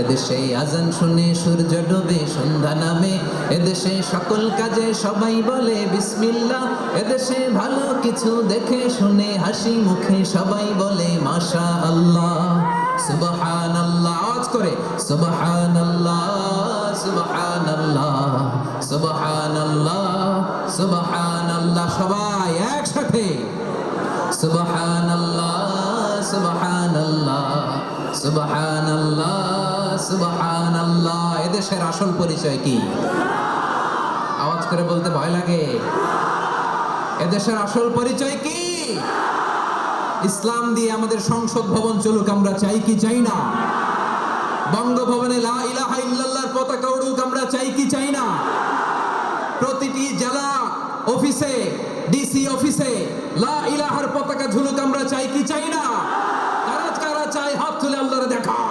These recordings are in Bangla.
এদেশে আজান শুনে সূর্য ডোবে, সন্ধ্যা নামে। এদেশে সকল কাজে সবাই বলে, বিসমিল্লাহ। এদেশে ভালো কিছু দেখে শুনে, হাসি মুখে সবাই বলে মাশা আল্লাহ সুবহান আল্লাহ আওয়াজ করে সুবহান আল্লাহ সুবহান আল্লাহ সুবহান আল্লাহ সুবহান আল্লাহ সবাই একসাথে সুবহান আল্লাহ সুবহান আল্লাহ সুবহান আল্লাহ এদেশের আসল পরিচয় কি? আওয়াজ করে বলতে ভয় লাগে। এদেশের আসল পরিচয় কি? ইসলাম দিয়ে আমাদের সংসদ ভবন চলুক, আমরা চাই কি চাই না? বঙ্গভবনে লা পতাকা উড়ুক, আমরা চাই কি চাই না? প্রতিটি জেলা অফিসে, ডিসি অফিসে লা ইলাহার পতাকা ঝুলুক, আমরা চাই কি চাই না কারা কারা চাই হাত তুলে আল্লাহরে দেখায়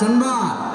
神吧。